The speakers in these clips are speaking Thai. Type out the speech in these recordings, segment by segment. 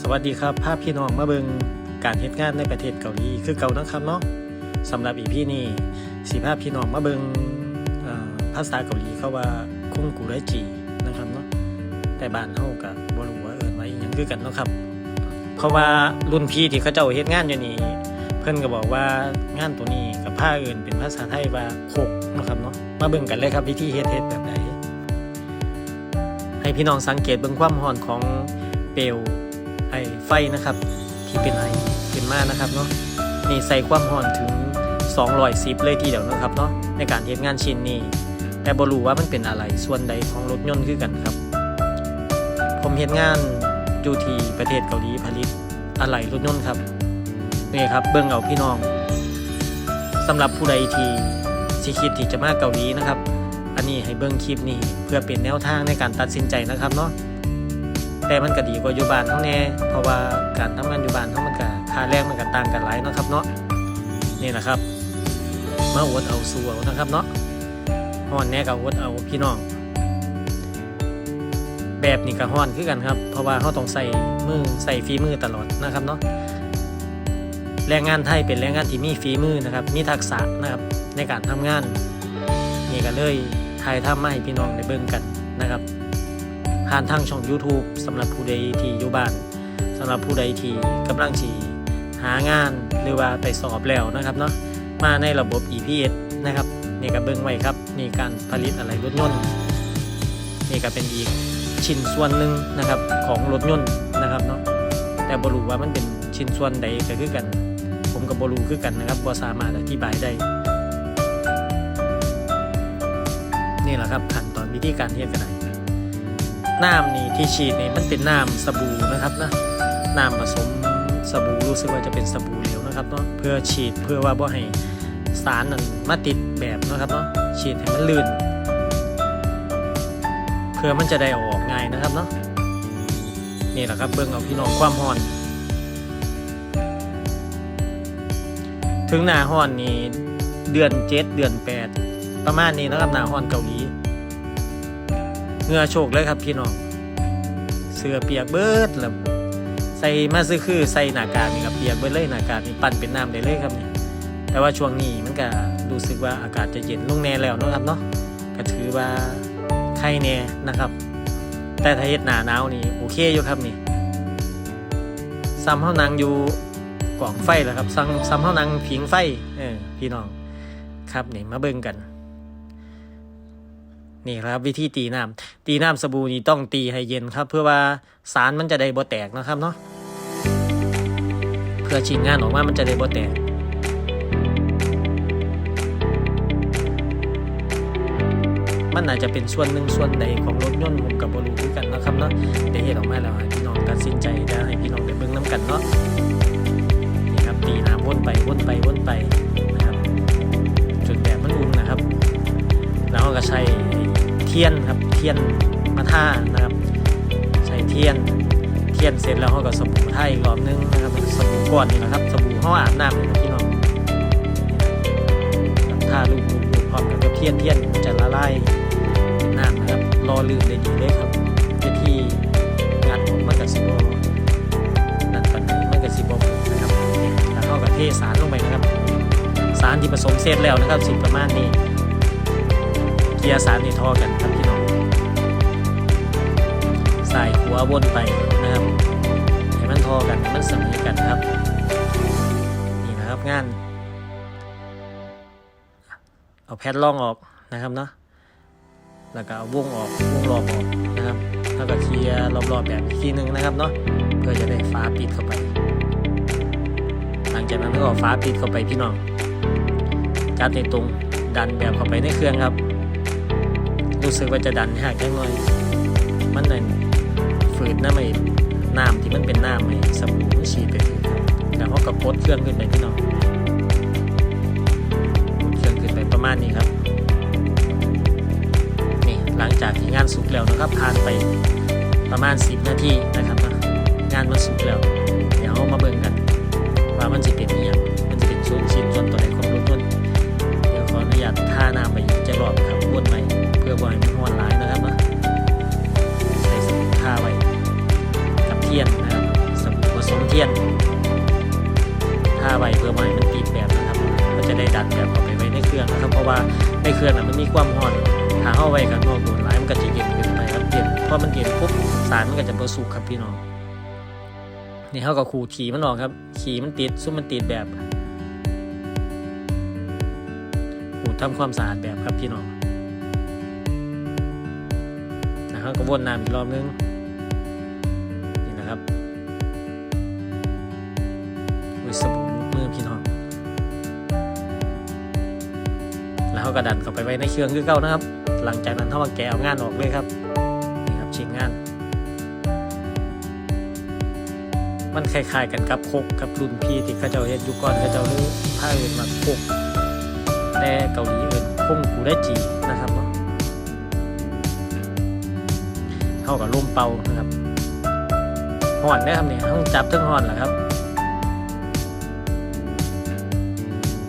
สวัสดีครับภาพพี่น้องมาเบิงการเฮ็ดงานในประเทศเกาหลีคือเก่านะครับเนาะสำหรับอีพี่นี่สีภาพพี่น้องมาเบิงภาษาเกาหลีเขาว่าคุ้งกุไรจีนะครับเนาะแต่บ้านเฮากับ่รู้ว่าเอิ้นว่าอียังคือกันเนาะครับ เพราะว่ารุ่นพี่ที่เขาเจ้าเฮ็ดงานอยู่นี่เพิ่นก็บอกว่างานตัวนี้กับผ้าอื่นเป็นภาษาไทยว่าโคกนะครับเนาะมาเบิ่งกันเลยครับวิธีเฮ็ดเฮ็ดแบบไหนให้พี่น้องสังเกตเบิ่งความร้อนของเปลว ไอไฟนะครับ ที่เป็นไอขึ้นมากนะครับเนาะนี่ใส่ความร้อนถึง210เลยทีเดียวนะครับเนาะในการเฮ็ดงานชิ้นนี้ แต่บ่รู้ว่ามันเป็นอะไรส่วนใดของรถยนต์คือกันครับ ผมเฮ็ดงานอยู่ที่ประเทศเกาหลีผลิตอะไหล่รถยนต์ครับนี่ครับเบิ่งเอาพี่น้องสำหรับผู้ใดที่สิคิดที่จะมาเกาหลีนะครับ อันนี้ให้เบิ่งคลิปนี้เพื่อเป็นแนวทางในการตัดสินใจนะครับเนาะ แต่มันก็ดีกว่าอยู่บ้านเท่าแน่เพราะว่าการทำงานอยู่บ้านเท่ามันก็ค่าแรงมันก็ต่างกันหลายเนาะครับเนาะนี่นะครับมาอวดเอาสู้เอานะครับเนาะฮ้อนแน่ก็อวดเอาพี่น้อง แบบนี้ก็ฮ้อนคือกันครับ เพราะว่าเขาต้องใส่มือใส่ฝีมือตลอดนะครับเนาะแรงงานไทยเป็นแรงงานที่มีฝีมือนะครับ มีทักษะนะครับในการทำงานนี่ก็เลยถ่ายทำมาให้พี่น้องได้เบิ่งกันนะครับ ผ่านทางช่อง YouTube สำหรับผู้ใดที่อยู่บ้านสำหรับผู้ใดที่กำลังที่หางานหรือว่าไปสอบแล้วนะครับเนาะมาในระบบ EPS นะครับนี่ก็เบิ่งไว้ครับนี่การผลิตอะไรรถยนต์นี่ก็เป็นอีกชิ้นส่วนหนึ่งนะครับของรถยนต์นะครับเนาะแต่บรูว่ามันเป็นชิ้นส่วนใดก็คือกัน ผมกับบรูคือกันนะครับบ่สามารถอธิบายได้นี่แหละครับขั้นตอนวิธีการเฮ็ดกันไหน น้ำนี่ที่ฉีดนี่มันเป็นน้ำสบู่นะครับนะน้ำผสมสบู่รู้สึกว่าจะเป็นสบู่เหลวนะครับเนาะเพื่อฉีดเพื่อว่าบ่ให้สารนั้นมาติดแบบนะครับเนาะฉีดให้มันลื่น เพื่อมันจะได้ออกง่ายนะครับเนาะนี่แหละครับเบิ่งเอาพี่น้องความร้อน ถึงหน้าร้อนนี่เดือนเจ็ดเดือนแปดประมาณนี้นะครับหน้าร้อนเกาหลี เงือโชกเลยครับพี่น้อง เสื้อเปียกเบิดแล้วใส่มาซื้อคือใส่หน้ากากนี่ครับเปียกเบิดเลยหน้ากากนี่ปั่นเป็นน้ำได้เลยครับนี่แต่ว่าช่วงนี้มันก็รู้สึกว่าอากาศจะเย็นลงแน่แล้วนะครับเนาะก็ถือว่าไข้แน่นะครับ แต่ถ้าเฮ็ดหนาหนาวนี่โอเคอยู่ครับนี่ซ้ำเฮานังอยู่กล่องไฟแล้วครับซ้ำซ้ำเฮานังผิงไฟเออพี่น้องครับนี่มาเบิ่งกัน นี่ครับวิธีตีน้ำตีน้ำสบู่นี่ต้องตีให้เย็นครับ เพื่อว่าสารมันจะได้บ่แตกนะครับเนาะเพื่อชิ้นงานออกมามันจะได้บ่แตกมันอาจจะเป็นส่วนหนึ่งส่วนใดของรถยนต์ผมกับบรูคือกันนะครับเนาะได้เห็นออกมาแล้วให้พี่น้องตัดสินใจได้ให้พี่น้องได้เบิ่งน้ำกันเนาะนี่ครับตีน้ำวนไปวนไปวนไปนะครับจนแบบมันอุ่นนะครับ แล้วก็ใช้ เทียนครับเทียนมาท่านะครับใช้เทียนเทียนเสร็จแล้วเขาก็สบู่ท่าอีกรอบนึงนะครับสบู่ก้อนนี่นะครับสบู่ห่ออาบน้ำเลยนะพี่น้องท่าลูกลูกพร้อมกันกับเทียนเทียนจะละลายน้ำนะครับรอลื่นได้ดีเลยครับวิธีงัดมันกับสิบนั่นปันไหนมันกับสิบนะครับแล้วเขากับเทสารลงไปนะครับ สารที่ผสมเสร็จแล้วนะครับสิประมาณนี้ เกียร์สามนี่ทอกันครับพี่น้องใสายหัววนไปนะครับให้มันทอกันให้มันสมีกันครับ นี่นะครับงาน เอาแพดล่องออกนะครับเนาะแล้วก็เอาวงออกวงรอบออกนะครับแล้วก็เคลียร์รอบๆแบบอีกทีหนึงนะครับเนาะเพื่อจะได้ฟ้าปิดเข้าไป หลังจากนั้นก็ฟ้าปิดเข้าไปพี่น้องจับในตรงดันแบบเข้าไปในเครื่องครับ รู้สึกว่าจะดันยากจังหน่อย มันนั่นฝืดน้ำไอ้น้ำที่มันเป็นน้ำไอ้สบู่ฉีดไปถึงแล้วเขาก็กดเครื่องขึ้นไปพี่น้องเครื่องขึ้นไปประมาณนี้ครับ นี่หลังจากที่งานสุกแล้วนะครับผ่านไปประมาณ 10 นาทีนะครับนะงานมันสุกแล้ว รื่องนะครับเพราะว่าในเครื่องมันมีความร้อนถ้าเข้าไว้กับนอกโดนหลายมันก็จะเย็นเกินไปครับเย็นพอมันเย็นปุ๊บสารมันก็จะเบอสุกครับพี่น้องนี่เขาก็ขูดขี่มันออกครับ ขี่มันติดซุ้มมันติดแบบขูดทำความสะอาดแบบครับพี่น้องนะครับก็วนน้ำอีกรอบนึงนี่นะครับอุ้ยสบู่ เขาก็ดันเข้าไปไว้ในเครื่องคือเก่านะครับ หลังจากนั้นเขามาแกะเอางานออกเลยครับนี่ครับชิ้นงาน มันคล้ายๆกันกับโคกกับรุ่นพี่ที่เขาเจ้าเฮ็ดอยู่ก่อนเขาเจ้าหรือผ้าอื่นมาโคกแต่เกาหลีเอื่นคงกูได้จีนะครับเนาะเท่ากับลมเป่านะครับห่อนนะครับเนี่ยต้องจับทั้งห่อนแหละครับ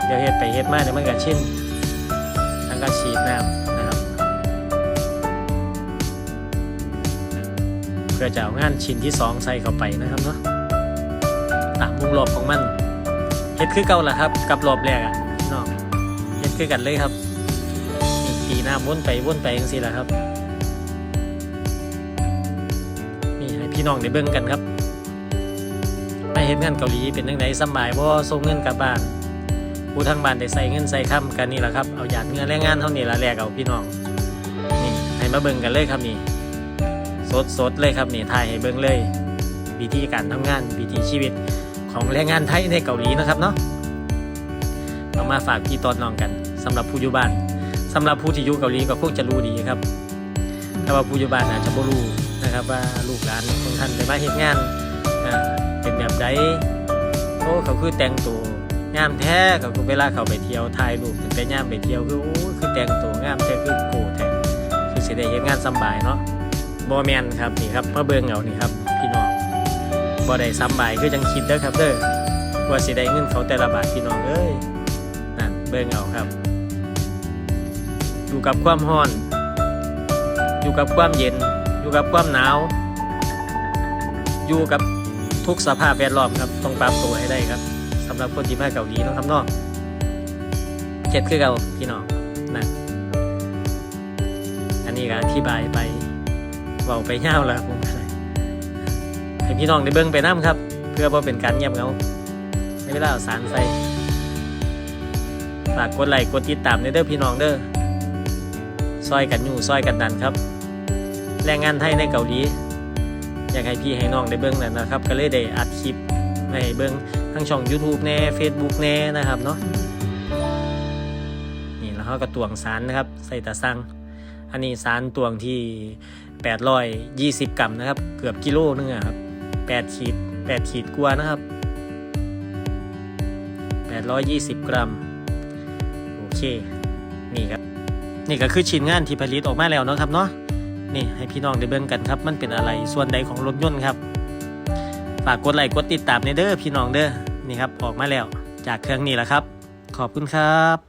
เดี๋ยวเฮ็ดไปเฮ็ดมาเนี่ยมันก็ชินทั้ง การฉีดน้ำนะครับ เพื่อจะเอางานชิ้นที่สองใส่เข้าไปนะครับเนาะตามวงรอบของมันเฮ็ดคือเก่าละครับกับรอบแรกอะเนาะเฮ็ดคือกันเลยครับนี่ตีหน้าวนไปวนไปจังซี่แหละครับนี่ให้พี่น้องได้เบิ่งกันครับไปเฮ็ดงานเกาหลีเป็นจังไดสบายบ่ส่งเงินกลับบ้าน ผู้ทางบ้านได้ใส่เงินใส่คำกันนี่แหละครับเอาหยาดเงินแรงงานเท่านี้ละแลกเอาพี่น้องนี่ให้มาเบิ่งกันเลยครับนี่สดสดเลยครับนี่ถ่ายให้เบิ่งเลย วิธีการทำงานวิธีชีวิตของแรงงานไทยในเกาหลีนะครับเนาะเอามาฝากพี่ตอนน้องกันสำหรับผู้อยู่บ้านสำหรับผู้ที่อยู่เกาหลีก็คงจะรู้ดีครับแต่ว่าผู้อยู่บ้านอาจจะบ่รู้นะครับว่าลูกหลานของท่านได้มาเฮ็ดงานเป็นแบบใดโอ้เขาคือแต่งตัว งามแท้กับเวลาเขาไปเที่ยวถ่ายรูปถึงแต่งามไปเที่ยวคือโอ้คือแต่งตัวงามแท้คือโกแท้คือสิได้เฮ็ดงานสำบายเนาะบ่แมนครับนี่ครับมาเบิ่งเอานี่ครับ พี่น้องบ่ได้สำบายคือจังคิดเด้อครับเด้อว่าสิได้เงินเขาแต่ละบาทพี่น้องเอ้ยนั่นเบิ่งเอาครับ อยู่กับความร้อน อยู่กับความเย็น อยู่กับความหนาว อยู่กับทุกสภาพแวดล้อมครับต้องปรับตัวให้ได้ครับ สำหรับคนที่มาเกาหลีเนาะครับเนาะเข็ดคือเก่าพี่น้องนะอันนี้ก็อธิบายไปเบาไปเง่าแล้วผมให้พี่น้องได้เบิ่งไปน้ำครับ เพื่อบ่เป็นการเงียบเงาในเวลาเอาสารใส่ฝากกดไลค์กดติดตามในเด้อพี่น้องเด้อซอยกันอยู่ซอยกันดันครับ แรงงานไทยในเกาหลี อยากให้พี่ให้น้องได้เบิ่งนั่นนะครับ ก็เลยได้อัดคลิปให้เบิ่ง ทั้งช่อง YouTube แน่ Facebook แน่นะครับเนาะนี่แล้วเขาก็ตวงสารนะครับ ใส่ตาสั่งอันนี้สารตวงที่ 820 กรัมนะครับ เกือบกิโลนึงอะครับ8ขีด8ขีดกว่านะครับ 820 กรัม โอเค นี่ครับ นี่ก็คือชิ้นงานที่ผลิตออกมาแล้วเนาะครับเนาะนี่ให้พี่น้องได้เบิ่งกันครับ มันเป็นอะไรส่วนใดของรถยนต์ครับ ฝากกดไลค์กดติดตามในเด้อพี่น้องเด้อ นี่ครับออกมาแล้วจากเครื่องนี้แหละครับ ขอบคุณครับ